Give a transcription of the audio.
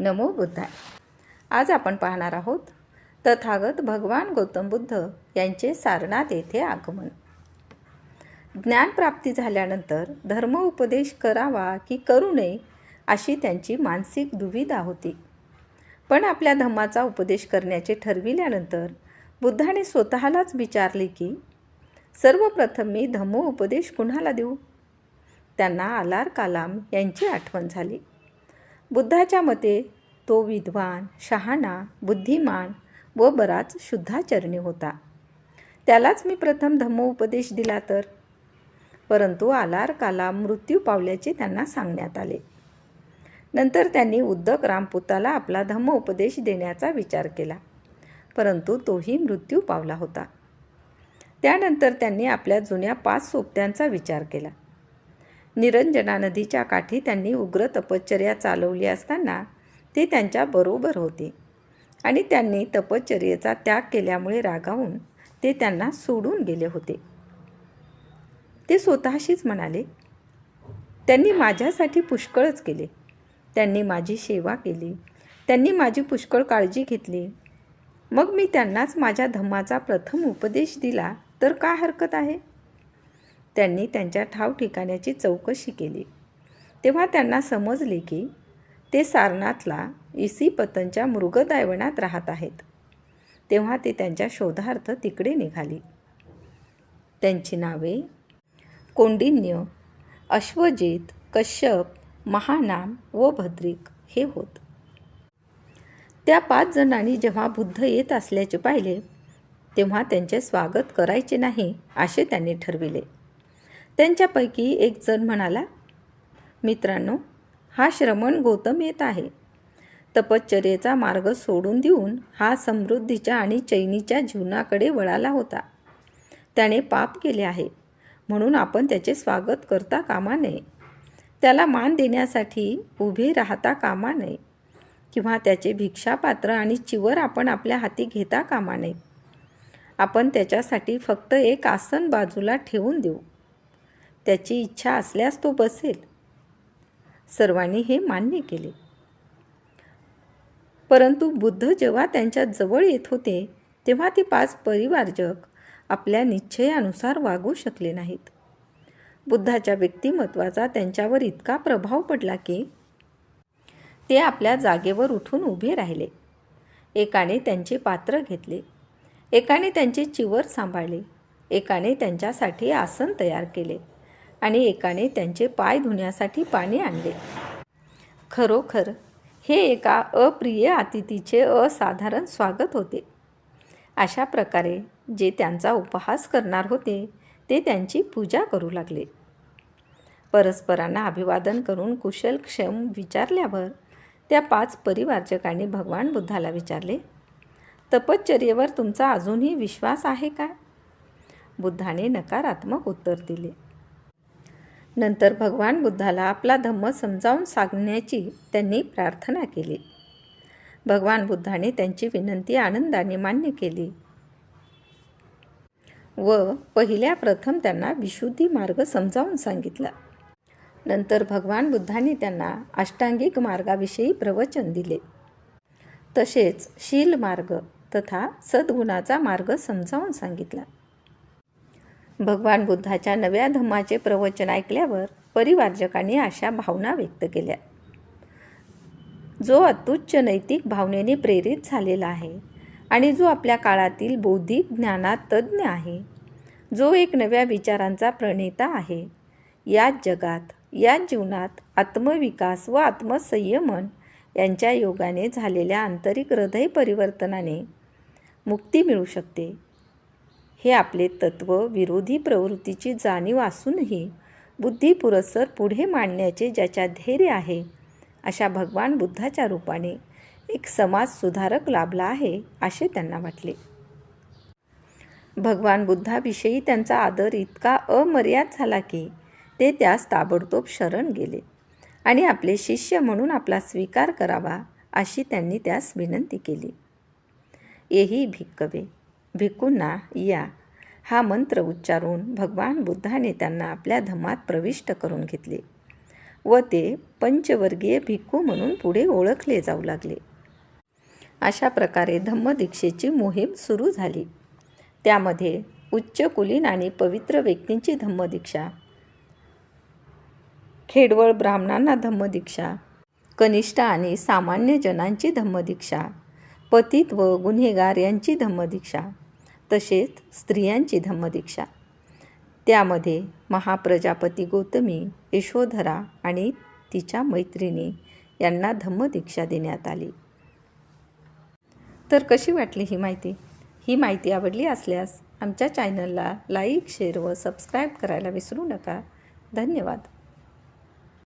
नमो बुद्धाय. आज आपण पाहणार आहोत तथागत भगवान गौतम बुद्ध यांचे सारनाथ येथे आगमन. ज्ञानप्राप्ती झाल्यानंतर धर्म उपदेश करावा की करू नये अशी त्यांची मानसिक दुविधा होती. पण आपल्या धम्माचा उपदेश करण्याचे ठरविल्यानंतर बुद्धाने स्वतःलाच विचारले की सर्वप्रथम मी धम्मो उपदेश कुणाला देऊ? त्यांना आलार कालाम यांची आठवण झाली. बुद्धाच्या मते तो विद्वान शहाणा बुद्धिमान व बराच शुद्धाचरणी होता. त्यालाच मी प्रथम धम्मोपदेश दिला तर. परंतु आलार काला मृत्यू पावल्याचे त्यांना सांगण्यात आले. नंतर त्यांनी उद्दक रामपुताला आपला धम्मोपदेश देण्याचा विचार केला. परंतु तोही मृत्यू पावला होता. त्यानंतर त्यांनी आपल्या जुन्या पाच सोबत्यांचा विचार केला. निरंजना नदीच्या काठी त्यांनी उग्र तपश्चर्या चालवली असताना ते त्यांच्या बरोबर होते. आणि त्यांनी तपश्चर्येचा त्याग केल्यामुळे रागावून ते त्यांना सोडून गेले होते. ते स्वतःशीच म्हणाले त्यांनी माझ्यासाठी पुष्कळच केले. त्यांनी माझी सेवा केली. त्यांनी माझी पुष्कळ काळजी घेतली. मग मी त्यांनाच माझ्या धम्माचा प्रथम उपदेश दिला तर काय हरकत आहे? त्यांनी त्यांच्या ठाव ठिकाण्याची चौकशी केली. तेव्हा त्यांना समजले की ते सारनाथला इसी पतनच्या मृगदायवनात राहत आहेत. तेव्हा ते त्यांच्या शोधार्थ तिकडे निघाली. त्यांची नावे कोंडिन्य अश्वजित कश्यप महानाम व भद्रिक हे होत. त्या पाच जणांनी जेव्हा बुद्ध येत असल्याचे पाहिले तेव्हा त्यांचे स्वागत करायचे नाही असे त्यांनी ठरविले. त्यांच्यापैकी एक जण म्हणाला मित्रांनो हा श्रमण गौतम येत आहे. तपश्चर्येचा मार्ग सोडून देऊन हा समृद्धीच्या आणि चैनीच्या जीवनाकडे वळाला होता. त्याने पाप केले आहे. म्हणून आपण त्याचे स्वागत करता कामा नये. त्याला मान देण्यासाठी उभे राहता कामा नये. किंवा त्याचे भिक्षापात्र आणि चिवर आपण आपल्या हाती घेता कामा नये. आपण त्याच्यासाठी फक्त एक आसन बाजूला ठेवून देऊ. त्याची इच्छा असल्यास तो बसेल. सर्वांनी हे मान्य केले. परंतु बुद्ध जेव्हा त्यांच्या जवळ येत होते तेव्हा ते पाच परिवारजक आपल्या निश्चयानुसार वागू शकले नाहीत. बुद्धाच्या व्यक्तिमत्वाचा त्यांच्यावर इतका प्रभाव पडला की ते आपल्या जागेवर उठून उभे राहिले. एकाने त्यांचे पात्र घेतले. एकाने त्यांचे चिवर सांभाळले. एकाने त्यांच्यासाठी आसन तयार केले. आणि एकाने त्यांचे पाय धुण्यासाठी पाणी आणले. खरोखर हे एका अप्रिय अतिथीचे असाधारण स्वागत होते. अशा प्रकारे जे त्यांचा उपहास करणार होते ते त्यांची पूजा करू लागले. परस्परांना अभिवादन करून कुशलक्षम विचारल्यावर त्या पाच परिवारजकांनी भगवान बुद्धाला विचारले तपश्चर्येवर तुमचा अजूनही विश्वास आहे का? बुद्धाने नकारात्मक उत्तर दिले. नंतर भगवान बुद्धाला आपला धम्म समजावून सांगण्याची त्यांनी प्रार्थना केली. भगवान बुद्धाने त्यांची विनंती आनंदाने मान्य केली. व पहिल्या प्रथम त्यांना विशुद्धी मार्ग समजावून सांगितला. नंतर भगवान बुद्धाने त्यांना अष्टांगिक मार्गाविषयी प्रवचन दिले. तसेच शील मार्ग तथा सद्गुणाचा मार्ग समजावून सांगितला. भगवान बुद्धाच्या नव्या धम्माचे प्रवचन ऐकल्यावर परिवारजकांनी अशा भावना व्यक्त केल्या. जो अत्युच्च नैतिक भावनेने प्रेरित झालेला आहे आणि जो आपल्या काळातील बौद्धिक ज्ञानात तज्ज्ञ आहे जो एक नव्या विचारांचा प्रणेता आहे याच जगात याच जीवनात आत्मविकास व आत्मसंयमन यांच्या योगाने झालेल्या आंतरिक हृदय परिवर्तनाने मुक्ती मिळू शकते. हे आपले तत्व विरोधी प्रवृत्तीची जाणीव असूनही बुद्धी पुरस्सर पुढे मांडण्याचे ज्याच्या धैर्य आहे अशा भगवान बुद्धाच्या रूपाने एक समाज सुधारक लाभला आहे असे त्यांना वाटले. भगवान बुद्धाविषयी त्यांचा आदर इतका अमर्याद झाला की ते त्यास ताबडतोब शरण गेले आणि आपले शिष्य म्हणून आपला स्वीकार करावा अशी त्यांनी त्यास विनंती केली. येही भिक्कवे. भिकूंना या. हा मंत्र उच्चारून भगवान बुद्धाने त्यांना आपल्या धम्मात प्रविष्ट करून घेतले व ते पंचवर्गीय भिक्खू म्हणून पुढे ओळखले जाऊ लागले. अशा प्रकारे धम्मदीक्षेची मोहीम सुरू झाली. त्यामध्ये उच्च कुलीन आणि पवित्र व्यक्तींची धम्मदीक्षा खेडवळ ब्राह्मणांना धम्मदीक्षा कनिष्ठ आणि सामान्य जनांची धम्मदीक्षा पतित व गुन्हेगार यांची धम्मदीक्षा तसेच स्त्रियांची धम्मदीक्षा. त्यामध्ये महाप्रजापती गौतमी यशोधरा आणि तिच्या मैत्रिणी यांना धम्मदीक्षा देण्यात आली. तर कशी वाटली ही माहिती? ही माहिती आवडली असल्यास आमच्या चॅनलला लाईक शेअर व सबस्क्राईब करायला विसरू नका. धन्यवाद.